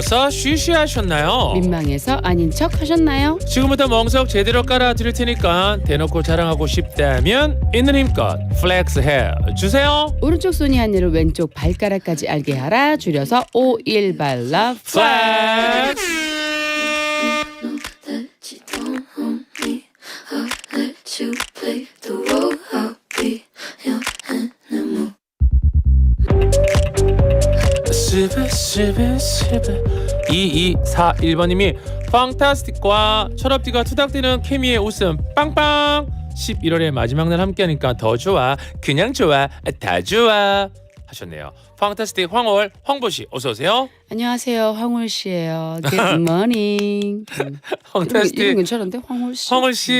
부끄러워서 쉬쉬 하셨나요? 민망해서 아닌 척 하셨나요? 지금부터 멍석 제대로 깔아 드릴 테니까 대놓고 자랑하고 싶다면 있는 힘껏 플렉스 해 주세요. 오른쪽 손이 하늘을 왼쪽 발가락까지 알게 하라 줄여서 오일 발라 플렉스. 스베 스베 스베 2241번님이 판타스틱과 철업디가 투닥대는 케미의 웃음. 빵빵! 11월의 마지막 날 함께하니까 더 좋아. 그냥 좋아. 다 좋아 하셨네요 판타스틱 황홀 황보씨 어서 오세요 안녕하세요 황홀 씨예요. Good morning. 음, 이름, 괜찮은데 황홀 씨. 황홀 씨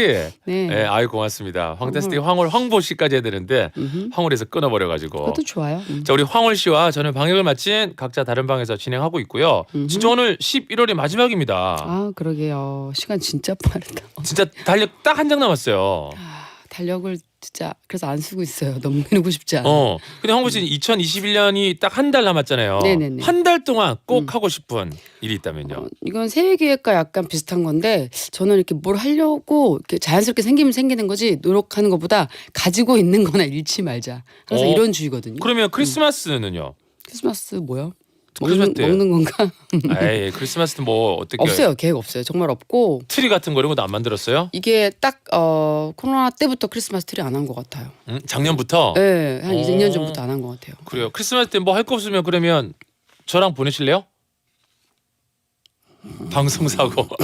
네. 네, 아유 고맙습니다. 황타스틱 황홀 황보 씨까지 해야 되는데 음흠. 황홀에서 끊어버려 가지고. 그것도 좋아요. 음. 자 우리 황홀 씨와 저는 방역을 마친 각자 다른 방에서 진행하고 있고요. 음흠. 진짜 오늘 11월이 마지막입니다. 아 그러게요. 시간 진짜 빠르다. 진짜 달력 딱 한 장 남았어요. 아, 달력을 진짜 그래서 안 쓰고 있어요. 너무 해놓고 싶지 않아. 어. 근데 황보 씨는 2021년이 딱 한 달 남았잖아요. 네네네. 한 달 동안 꼭 음. 하고 싶은 일이 있다면요. 어, 이건 새해 계획과 약간 비슷한 건데 저는 이렇게 뭘 하려고 이렇게 자연스럽게 생기면 생기는 거지 노력하는 것보다 가지고 있는 거나 잃지 말자. 항상 어. 이런 주의거든요. 그러면 크리스마스는요? 크리스마스 뭐요? 크리스마스 먹는, 때. 먹는 건가? 에이 크리스마스는 뭐 어떻게 없어요. 계획 없어요. 정말 없고 트리 같은 거 이런 것도 안 만들었어요? 이게 딱 어, 코로나 때부터 크리스마스 트리 안 한 것 같아요. 응? 작년부터? 네, 한 어. 2년 전부터 안 한 것 같아요. 그래요. 크리스마스 때 뭐 할 거 없으면 그러면 저랑 보내실래요? 방송 사고.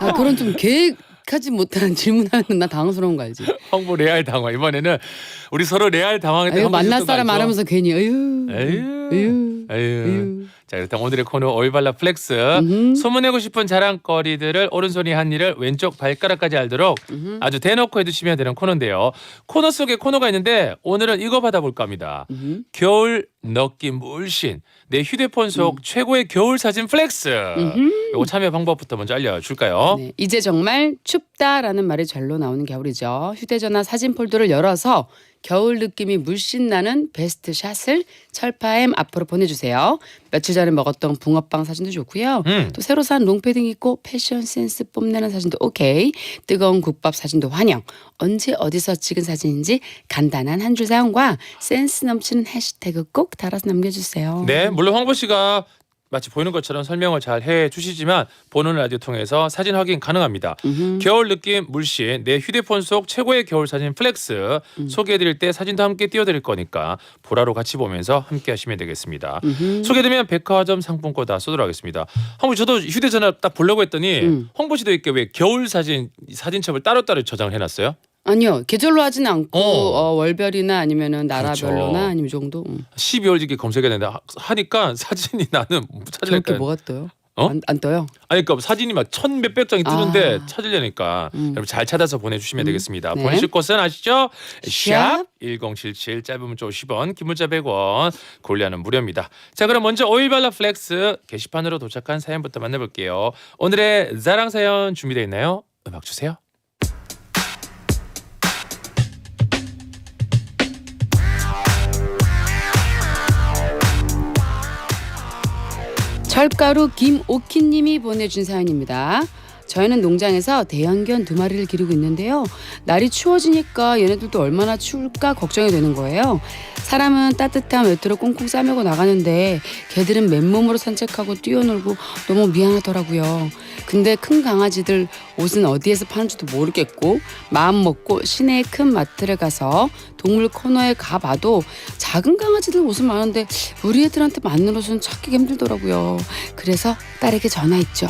아 그런 좀 계획 하지 못한 질문하면 나 당황스러운 거 알지? 황보 레알 당황. 이번에는 우리 서로 레알 아유 만날 있었던 거 사람? 알면서 괜히 어휴 에휴. 어휴 에휴. 자, 일단 오늘의 코너 오일발라 플렉스. 음흠. 소문내고 싶은 자랑거리들을 오른손이 한 일을 왼쪽 발가락까지 알도록 음흠. 아주 대놓고 해주시면 되는 코너인데요. 코너 속에 코너가 있는데 오늘은 이거 받아볼까 합니다. 음흠. 겨울 느낌 물씬 내 휴대폰 속 최고의 겨울 사진 플렉스. 음흠. 이거 참여 방법부터 먼저 알려줄까요? 네, 이제 정말 춥다라는 말이 절로 나오는 겨울이죠. 휴대전화 사진 폴더를 열어서 겨울 느낌이 물씬 나는 베스트 샷을 철파엠 앞으로 보내주세요. 며칠 전에 먹었던 붕어빵 사진도 좋고요. 음. 또 새로 산 롱패딩 입고 패션 센스 뽐내는 사진도 오케이. 뜨거운 국밥 사진도 환영. 언제 어디서 찍은 사진인지 간단한 한 줄 사용과 센스 넘치는 해시태그 꼭 달아서 남겨주세요. 네, 물론 황보 씨가 마치 보이는 것처럼 설명을 잘 해 주시지만 보는 라디오 통해서 사진 확인 가능합니다. 음흠. 겨울 느낌 물씬 내 휴대폰 속 최고의 겨울 사진 플렉스 음. 소개해드릴 때 사진도 함께 띄워드릴 거니까 보라로 같이 보면서 함께 하시면 되겠습니다. 음흠. 소개되면 백화점 상품권 다 쏘도록 하겠습니다. 황보 저도 휴대전화 딱 보려고 했더니 음. 씨도 이렇게 왜 겨울 사진 사진첩을 따로따로 저장을 해놨어요? 아니요 계절로 하진 않고 어. 어, 월별이나 아니면은 그렇죠. 나라별로나 아니면 이 정도. 음. 12월 이게 검색해야 되는데 하- 하니까 사진이 나는 찾으려니까 저렇게 뭐가 떠요? 어? 안, 안 떠요? 아니 그러니까 사진이 막 천 몇백 장이 뜨는데 아. 찾으려니까 음. 여러분 잘 찾아서 보내주시면 음. 되겠습니다. 네. 보내실 곳은 아시죠? 샵. 샵 1077 짧은 문자 50원 긴 문자 100원 골리하는 무료입니다. 자 그럼 먼저 오일발라 플렉스 게시판으로 도착한 사연부터 만나볼게요. 오늘의 자랑 사연 준비되어 있나요? 음악 주세요. 철가루 김오키님이 보내준 사연입니다. 저희는 농장에서 대형견 두 마리를 기르고 있는데요. 날이 추워지니까 얘네들도 얼마나 추울까 걱정이 되는 거예요. 사람은 따뜻한 외투를 꽁꽁 싸매고 나가는데 개들은 맨몸으로 산책하고 뛰어놀고 너무 미안하더라고요. 근데 큰 강아지들 옷은 어디에서 파는지도 모르겠고 마음 먹고 시내의 큰 마트를 가서 동물 코너에 가봐도 작은 강아지들 옷은 많은데 우리 애들한테 맞는 옷은 찾기가 힘들더라고요. 그래서 딸에게 전화했죠.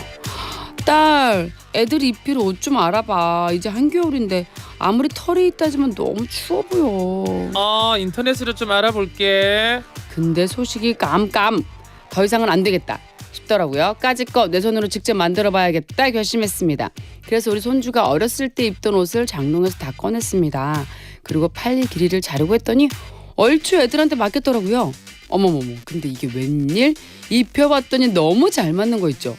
딸, 애들 입힐 옷 좀 알아봐. 이제 한겨울인데 아무리 털이 있다지만 너무 추워 보여. 어 인터넷으로 좀 알아볼게. 근데 소식이 깜깜. 더 이상은 안 되겠다 싶더라고요. 까짓 거 내 손으로 직접 만들어 봐야겠다 결심했습니다. 그래서 우리 손주가 어렸을 때 입던 옷을 장롱에서 다 꺼냈습니다. 그리고 팔 길이를 자르고 했더니 얼추 애들한테 맞겠더라고요. 어머머머. 근데 이게 웬일? 입혀봤더니 너무 잘 맞는 거 있죠.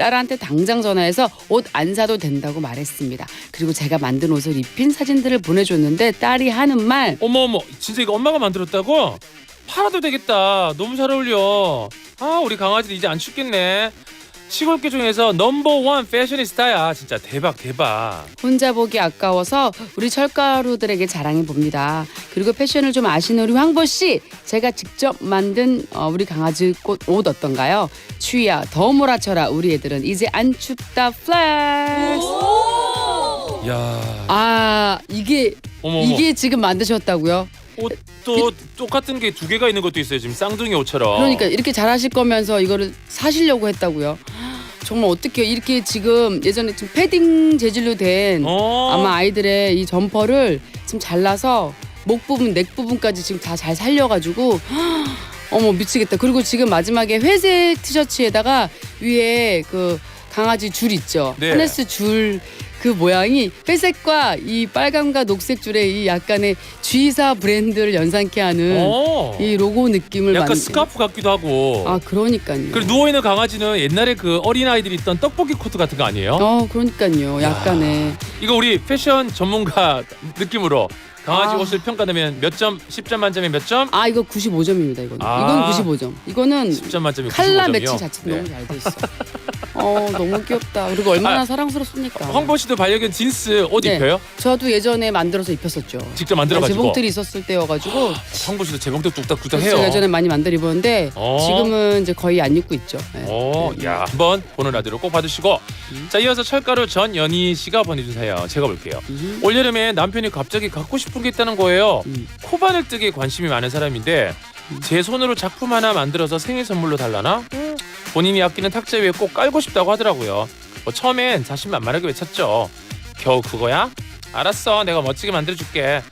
딸한테 당장 전화해서 옷 안 사도 된다고 말했습니다. 그리고 제가 만든 옷을 입힌 사진들을 보내줬는데 딸이 하는 말 어머 어머 진짜 이거 엄마가 만들었다고? 팔아도 되겠다. 너무 잘 어울려. 아 우리 강아지도 이제 안 춥겠네. 시골계 중에서 넘버 원 패셔니스타야. 진짜 대박 대박. 혼자 보기 아까워서 우리 철가루들에게 자랑해 봅니다. 그리고 패션을 좀 아시는 우리 황보 씨, 제가 직접 만든 어, 우리 강아지 꽃 옷 어떤가요? 추위야 더 몰아쳐라 우리 애들은 이제 안 춥다 플렉스. 야. 아 이게 어머 어머. 이게 지금 만드셨다고요? 옷도 똑같은 게 두 개가 있는 것도 있어요. 지금 쌍둥이 옷처럼. 그러니까 이렇게 잘하실 거면서 이거를 사시려고 했다고요? 정말 어떻게 이렇게 지금 예전에 좀 패딩 재질로 된 어. 아마 아이들의 이 점퍼를 지금 잘라서 목 부분, 넥 부분까지 지금 다 잘 살려가지고 어머 미치겠다. 그리고 지금 마지막에 회색 티셔츠에다가 위에 그 강아지 줄 있죠. 네. 하네스 줄 그 모양이 회색과 이 빨강과 녹색 줄의 이 약간의 G사 브랜드를 연상케 하는 어. 이 로고 느낌을 약간 만- 스카프 같기도 하고. 아 그러니까요. 그리고 누워 있는 강아지는 옛날에 그 어린 아이들이 입던 떡볶이 코트 같은 거 아니에요? 어 그러니까요. 약간의 이거 우리 패션 전문가 느낌으로 강아지 아. 옷을 평가하면 몇 점? 10점 만점에 몇 점? 아 이거 95점입니다. 이거는 아. 이건 95점. 이거는 10점 만점에 95점이요. 칼라 매치 자체도 너무 잘 돼 있어. 어 너무 귀엽다. 그리고 얼마나 아, 사랑스럽습니까. 황보 씨도 반려견 진스 옷 네. 입혀요? 저도 예전에 만들어서 입혔었죠. 직접 만들어 가지고. 재봉틀이 있었을 때여가지고 황보 씨도 재봉틀 뚝딱 뚝딱 그래서 해요. 예전에 많이 만들어 입었는데 어. 지금은 이제 거의 안 입고 있죠. 네. 오, 야, 한번 보는 라디오로 꼭 받으시고. 자, 이어서 철가루 전 연희 씨가 보내준 사연 제가 볼게요. 음. 올 여름에 남편이 갑자기 갖고 싶은 게 있다는 거예요. 음. 코바늘 뜨기에 관심이 많은 사람인데 제 손으로 작품 하나 만들어서 생일 선물로 달라나? 음, 본인이 아끼는 탁자 위에 꼭 깔고 싶다고 하더라고요. 뭐 처음엔 자신만만하게 외쳤죠. 겨우 그거야? 알았어, 내가 멋지게 만들어줄게.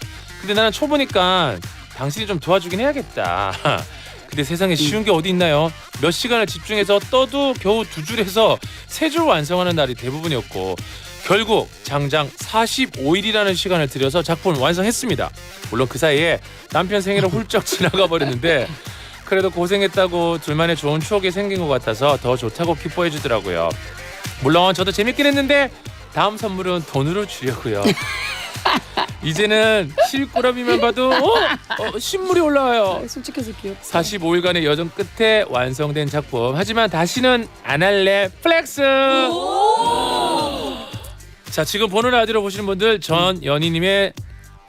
근데 나는 초보니까 당신이 좀 도와주긴 해야겠다. 근데 세상에 쉬운 게 어디 있나요? 몇 시간을 집중해서 떠도 겨우 두 줄에서 세 줄 완성하는 날이 대부분이었고 결국 장장 45일이라는 시간을 들여서 작품을 완성했습니다. 물론 그 사이에 남편 생일은 훌쩍 지나가 버렸는데 그래도 고생했다고 둘만의 좋은 추억이 생긴 것 같아서 더 좋다고 기뻐해 주더라고요. 물론 저도 재밌긴 했는데 다음 선물은 돈으로 주려고요. 이제는 실꾸러미만 봐도 어, 어, 신물이 올라와요. 솔직해서 귀엽다. 45일간의 여정 끝에 완성된 작품. 하지만 다시는 안 할래 플렉스. 자 지금 보는 라디오 보시는 분들 전 연희님의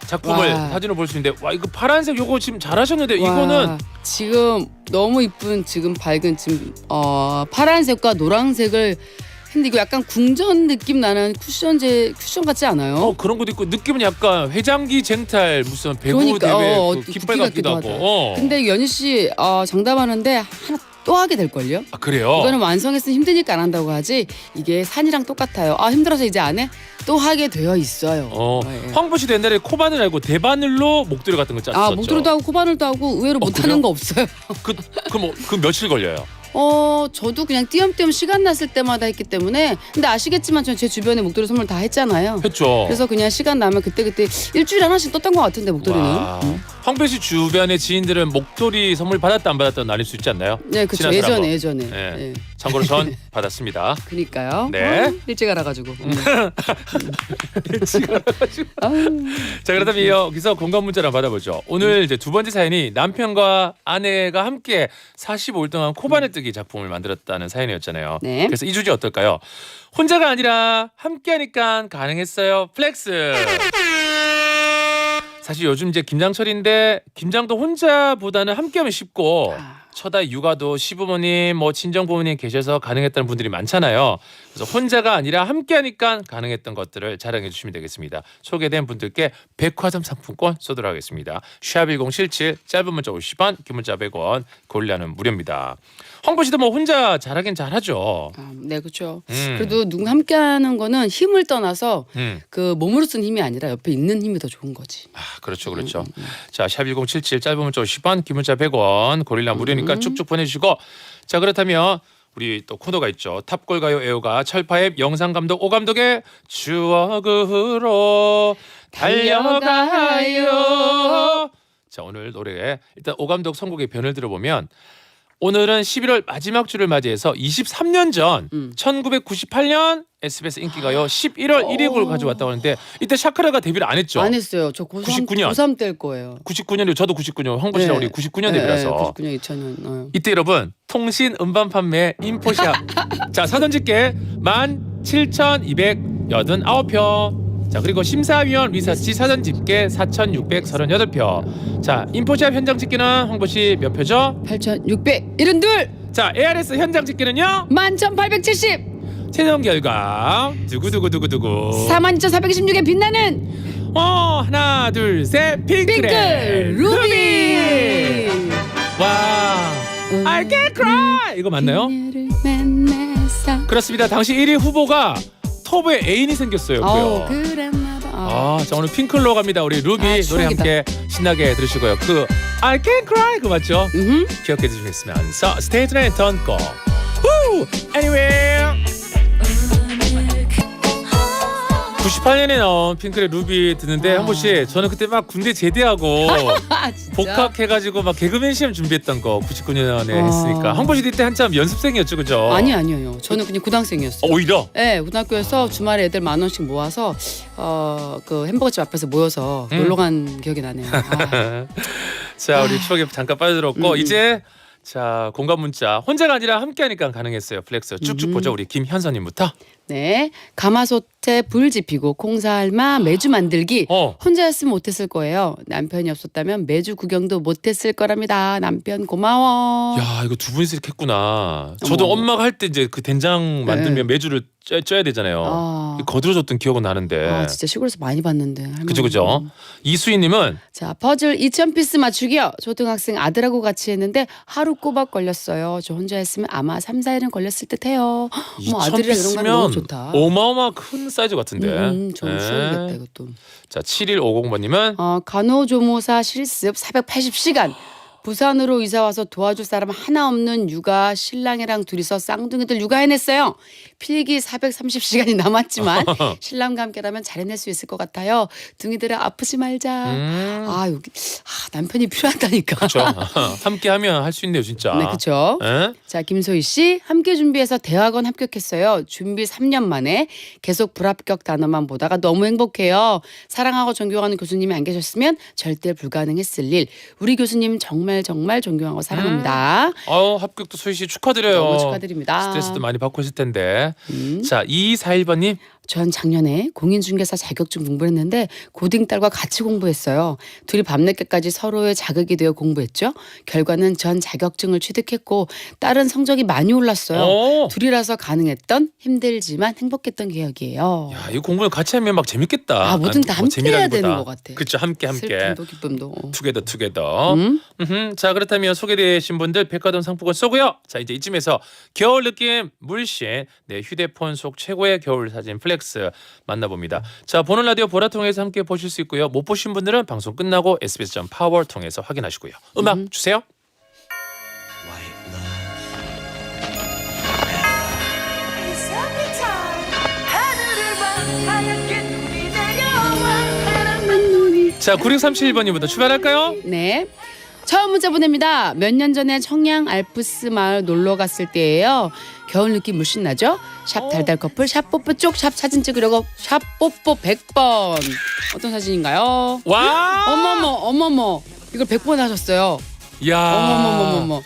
작품을 와. 사진을 볼수 있는데 와 이거 파란색 요거 지금 잘하셨는데 와, 이거는 지금 너무 이쁜 지금 밝은 지금 어 파란색과 노란색을 근데 이거 약간 궁전 느낌 나는 쿠션제 쿠션 같지 않아요? 어 그런 것도 있고 느낌은 약간 회장기 쟁탈 무슨 배구 그러니까, 대회 어, 그 어, 깃발 같기도 같기도 하고. 하다. 어. 근데 연희 씨 어, 정답하는데 하나 또 하게 될 걸요? 아 그래요? 이거는 완성했으면 힘드니까 안 한다고 하지 이게 산이랑 똑같아요. 아 힘들어서 이제 안 해? 또 하게 되어 있어요. 어 예. 황보 씨도 옛날에 코바늘 알고 대바늘로 목도리 같은 거 짰었죠. 아 목도리도 하고 코바늘도 하고 의외로 그래요? 못하는 거 없어요. 그그뭐그 며칠 걸려요? 어 저도 그냥 띄엄띄엄 시간 났을 때마다 했기 때문에 근데 아시겠지만 전제 주변에 목도리 선물 다 했잖아요. 했죠. 그래서 그냥 시간 나면 그때 그때 일주일에 하나씩 떴던 것 같은데 목도리는. 와. 황배 씨 주변의 지인들은 목도리 선물 받았다 안 받았다 나뉠 수 있지 않나요? 네, 사람과. 예전에 예전에. 네. 네. 참고로 전 받았습니다. 그니까요. 네. 어, 일찍 알아가지고. 음. 자 그렇다면 여기서 공감 문자를 한번 받아보죠. 오늘 이제 두 번째 사연이 남편과 아내가 함께 45일 동안 코바늘 뜨기 작품을 만들었다는 사연이었잖아요. 네. 그래서 이 주제 어떨까요? 혼자가 아니라 함께하니까 가능했어요. 플렉스. 사실 요즘 이제 김장철인데 김장도 혼자보다는 함께하면 쉽고 아. 처다 육아도 시부모님 뭐 친정 부모님 계셔서 가능했다는 분들이 많잖아요. 그래서 혼자가 아니라 함께하니까 가능했던 것들을 자랑해 주시면 되겠습니다. 소개된 분들께 백화점 상품권 쏘도록 하겠습니다. 샵1077 짧은 문자 50원 긴 문자 100원 골라는 무료입니다. 황보 씨도 뭐 혼자 잘하긴 잘하죠. 아, 네, 그렇죠. 음. 그래도 누구 함께하는 거는 힘을 떠나서 음. 그 몸으로 쓴 힘이 아니라 옆에 있는 힘이 더 좋은 거지. 아, 그렇죠, 그렇죠. 자, 샵1077 짧은 문자 50원, 긴 문자 100원, 고릴라 무료니까 쭉쭉 보내주시고, 자 그렇다면 우리 또 코너가 있죠. 탑골 가요 애호가 철파앱 영상 감독 오 감독의 추억으로 달려가요. 자 오늘 노래 일단 오 감독 선곡의 변을 들어보면 오늘은 11월 마지막 주를 맞이해서 23년 전 음. 1998년 SBS 인기가요 11월 1위 곡을 가져왔다고 하는데 이때 샤크라가 데뷔를 안 했죠. 안 했어요. 저 고3 99 년. 고3 때일 거예요. 99년이요. 저도 99년. 황보 씨랑 네. 우리 99년 데뷔라서. 99년 2000년. 어. 이때 여러분 통신 음반 판매 인포샵 자 사전 집계 17,289표 자 그리고 심사위원 리서치 사전 집계 4,638표 자 인포샵 현장 집계는 황보 씨 몇 표죠? 8,672. 자 ARS 현장 집계는요 11,870. 최종 결과 두구두구두구두구 42,426에 빛나는 어 하나 둘셋 핑크 핑크래 루비. 와 I can cry 이거 맞나요? 그녀를 만나서. 그렇습니다. 당시 1위 후보가 터보에 애인이 생겼어요. 아우 그요. 그랬나 봐. 아, 자 오늘 핑클로 갑니다. 우리 루비 아, 노래 추억이다. 함께 신나게 들으시고요. 그 I Can Cry 그 맞죠? 음. 기억해 주시겠으면서 스테이트의 던거 후! Anywhere 98년에 나온 핑클의 루비 듣는데 아. 한보 씨 저는 그때 막 군대 제대하고 아 진짜. 복학해가지고 막 개그맨 시험 준비했던 거 99년에 아. 했으니까 한보 씨 이때 한참 연습생이었죠 그죠? 아니 아니요. 저는 그냥 고등학생이었어요. 어, 오히려 네, 고등학교에서 주말에 애들 만 원씩 모아서 어 그 햄버거집 앞에서 모여서 음. 놀러 간 기억이 나네요. 아, 자 우리 추억에 잠깐 빠져들었고 음, 음. 이제 자 공감 문자 혼자가 아니라 함께하니까 가능했어요 플렉스 쭉쭉 음. 보죠 우리 김현선님부터 네, 가마솥에 불 지피고 콩사알마 매주 만들기. 어 혼자였으면 못했을 거예요. 남편이 없었다면 매주 구경도 못했을 거랍니다. 남편 고마워. 야 이거 두 분이서 이렇게 했구나 저도 어머. 엄마가 할 때 이제 그 된장 만들면 네. 매주를 쪄, 쪄야 되잖아요 아, 거들어줬던 기억은 나는데 아, 진짜 시골에서 많이 봤는데. 할머니. 그죠 그죠 이수희님은 자, 퍼즐 2,000 피스 맞추기요. 초등학생 아들하고 같이 했는데 하루 꼬박 걸렸어요. 저 혼자 했으면 아마 3, 4일은 걸렸을 듯해요. 뭐 2천 아들이랑 이런 거 하면 너무 좋다. 어마어마 큰 사이즈 같은데 음, 좀 네. 추억이겠다 이것도. 자 7150번님은 어, 간호조무사 실습 480시간. 부산으로 이사 와서 도와줄 사람 하나 없는 육아 신랑이랑 둘이서 쌍둥이들 육아해냈어요. 필기 430시간이 남았지만 신랑과 함께라면 잘해낼 수 있을 것 같아요. 둥이들아 아프지 말자. 음, 아 여기 아, 남편이 필요하다니까. 그렇죠 함께하면 할 수 있네요 진짜 네, 그렇죠. 예? 자, 김소희 씨 함께 준비해서 대학원 합격했어요. 준비 3년 만에 계속 불합격 단어만 보다가 너무 행복해요. 사랑하고 존경하는 교수님이 안 계셨으면 절대 불가능했을 일. 우리 교수님 정말 정말 존경하고 사랑합니다. 어 합격도 소희 씨 축하드려요. 너무 축하드립니다. 스트레스도 많이 받고 있을 텐데. 음. 자, 2241번님. 전 작년에 공인중개사 자격증 공부했는데 고딩 딸과 같이 공부했어요. 둘이 밤늦게까지 서로의 자극이 되어 공부했죠. 결과는 전 자격증을 취득했고 딸은 성적이 많이 올랐어요. 어. 둘이라서 가능했던 힘들지만 행복했던 기억이에요. 야, 이 공부를 같이 하면 막 재밌겠다. 아, 뭐든 다뭐 함께 해야 재미라기보다. 되는 것 같아. 그렇죠. 함께 함께. 슬픔도 기쁨도. 투게더 투게더. 음? 음흠. 자, 그렇다면 소개되신 분들 백화점 상품권 쏘고요. 자, 이제 이쯤에서 겨울 느낌 물씬 내 휴대폰 속 최고의 겨울 사진 플렉 스 만나봅니다. 자, 보는 라디오 보라 통해서 함께 보실 수 있고요. 못 보신 분들은 방송 끝나고 sbs.power 통해서 확인하시고요. 음악 음. 주세요. 자, 9637번님부터 출발할까요? 네. 처음 문자 보냅니다. 몇 년 전에 청양 알프스 마을 놀러 갔을 때예요. 겨울 느낌 물씬 나죠? 샵 어. 달달 커플, 샵 뽀뽀 쪽, 샵 사진 찍으려고 샵 뽀뽀 100번. 어떤 사진인가요? 와! 어머머, 어머머. 이걸 100번 하셨어요. 야. 어머머머머머.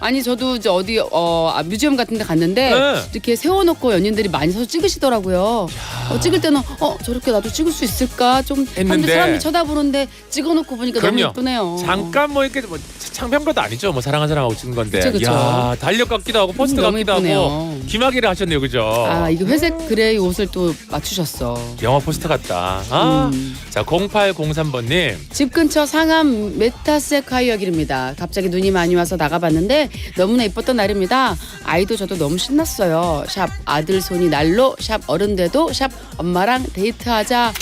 아니 저도 이제 어디 어 아, 뮤지엄 같은 데 갔는데 네. 이렇게 세워놓고 연인들이 많이 서서 찍으시더라고요. 어, 찍을 때는 어 저렇게 나도 찍을 수 있을까 좀 했는데. 했는데 사람들이 쳐다보는데 찍어놓고 보니까 너무 그럼요. 예쁘네요. 잠깐 뭐 이렇게 뭐 창피한 아니죠. 뭐 사랑하는 사람하고 찍은 건데. 그쵸, 그쵸. 야, 달력 같기도 하고 포스터 너무 같기도 하고 예쁘네요. 기마기를 하셨네요. 그죠? 아 이거 회색 그레이 옷을 또 맞추셨어. 영화 포스터 같다. 아. 음. 자, 0803번 님. 집 근처 상암 메타세카이어 길입니다. 갑자기 눈이 많이 와서 나가봤는데 너무나 예뻤던 날입니다. 아이도 저도 너무 신났어요. 샵 아들 손이 날로 샵 어른 돼도 샵 엄마랑 데이트하자.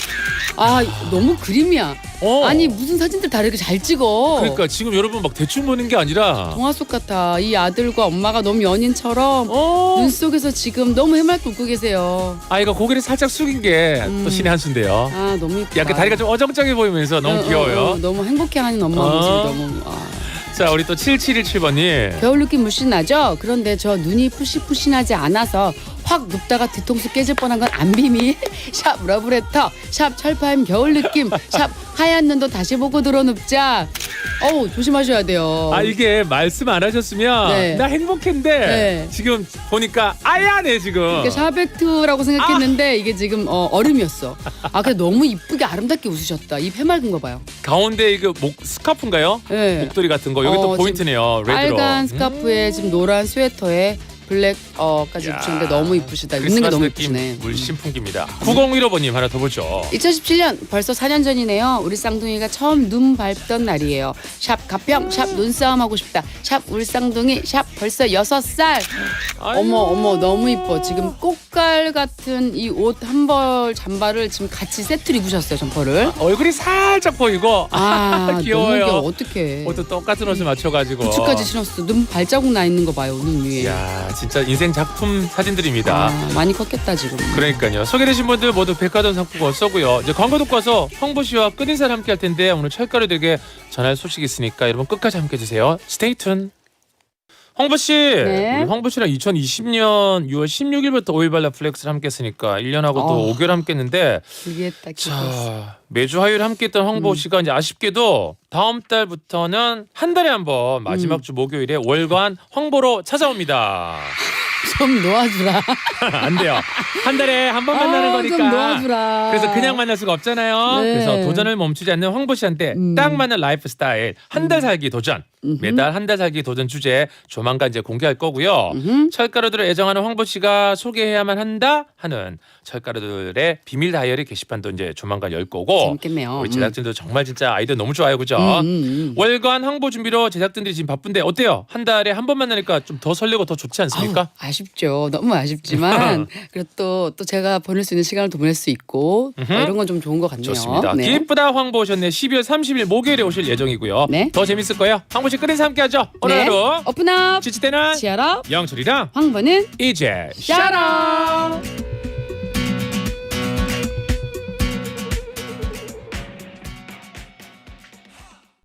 아 너무 그림이야. 어. 아니 무슨 사진들 다 이렇게 잘 찍어. 그러니까 지금 여러분 막 대충 보는 게 아니라 동화 속 같아. 이 아들과 엄마가 너무 연인처럼 어. 눈 속에서 지금 너무 해맑게 웃고 계세요. 아이가 고개를 살짝 숙인 게 또 음. 신의 한 수인데요. 아 너무 예쁘다. 약간 다리가 좀 어정쩡해 보이면서 너무 어, 어, 귀여워요. 어, 너무 행복해하는 엄마 어. 모습이 너무 아. 자 우리 또 7717번님. 겨울 느낌 물씬 나죠? 그런데 저 눈이 푸시푸신하지 않아서 확 눕다가 뒤통수 깨질 뻔한 건 안 비밀. 샵 러브레터, 샵 철파임 겨울 느낌, 샵 하얀 눈도 다시 보고 들어 눕자. 어우 조심하셔야 돼요. 아 이게 말씀 안 하셨으면 네. 나 행복했는데 네. 지금 보니까 아야네 지금. 이게 샤베트라고 생각했는데 이게 지금 어, 얼음이었어. 아 근데 너무 이쁘게 아름답게 웃으셨다. 입 해맑은 거 봐요. 가운데 이거 목 스카프인가요? 네. 목도리 같은 거 여기 어, 또 지금 포인트네요. 레드로. 빨간 스카프에 지금 노란 스웨터에 블랙 어까지 야, 입으셨는데 너무 이쁘시다. 웃는 게 크리스마스 너무 느낌 이쁘시네. 물씬 풍깁니다. 9015번님 하나 더 보죠. 2017년 벌써 4년 전이네요. 우리 쌍둥이가 처음 눈 밟던 날이에요. 샵 가평, 샵 눈싸움 하고 싶다. 샵 울쌍둥이, 샵 벌써 6살. 어머 어머 너무 이뻐. 지금 꽃갈 같은 이 옷 한 벌 잠바를 지금 같이 세트로 입으셨어요 점퍼를. 얼굴이 살짝 보이고 아 너무 귀여워요. 귀여워. 어떡해. 옷도 똑같은 옷을 맞춰가지고. 부츠까지 신었어. 눈 발자국 나 있는 거 봐요 눈 위에. 야 진짜 인생 작품 사진들입니다. 아, 많이 컸겠다 지금. 그러니까요. 소개되신 분들 모두 백화점 상품권 쏘고요. 이제 광고 듣고 와서 황보 씨와 끝인사를 함께 할 텐데 오늘 철가루들에게 전할 소식이 있으니까 여러분 끝까지 함께 해주세요. 스테이 tuned. 황보 씨, 네. 우리 황보 씨랑 2020년 6월 16일부터 오일발라 플렉스를 함께 했으니까 1년하고 또 어. 5개월 함께 했는데. 자 매주 화요일 함께 했던 황보 음. 씨가 이제 아쉽게도 다음 달부터는 한 달에 한 번 마지막 음. 주 목요일에 월간 황보로 찾아옵니다. 좀 놓아주라. 안 돼요. 한 달에 한 번 만나는 아, 거니까. 좀 놓아주라. 그래서 그냥 만날 수가 없잖아요. 네. 그래서 도전을 멈추지 않는 황보 씨한테 음. 딱 맞는 라이프 스타일 한 달 살기 도전. 음흠. 매달 한 달 살기 도전 주제 조만간 이제 공개할 거고요. 음흠. 철가루들을 애정하는 황보 씨가 소개해야만 한다 하는 철가루들의 비밀 다이어리 게시판도 이제 조만간 열 거고. 재밌겠네요. 우리 제작진도 정말 진짜 아이디어 너무 좋아요, 그죠? 음, 음, 음. 월간 황보 준비로 제작진들이 지금 바쁜데 어때요? 한 달에 한 번 만나니까 좀 더 설레고 더 좋지 않습니까? 아우, 아쉽죠. 너무 아쉽지만 그래도 또, 또 제가 보낼 수 있는 시간을 또 보낼 수 있고 어, 이런 건 좀 좋은 것 같네요. 좋습니다. 네. 기쁘다 황보 오셨네. 12월 30일 목요일에 오실 예정이고요. 네. 더 재밌을 거예요. 황보 씨 끝에서 함께하죠. 오늘 네. 하루 오픈업 지치 때는 치아라 영철이랑 황보는 이제 샤라.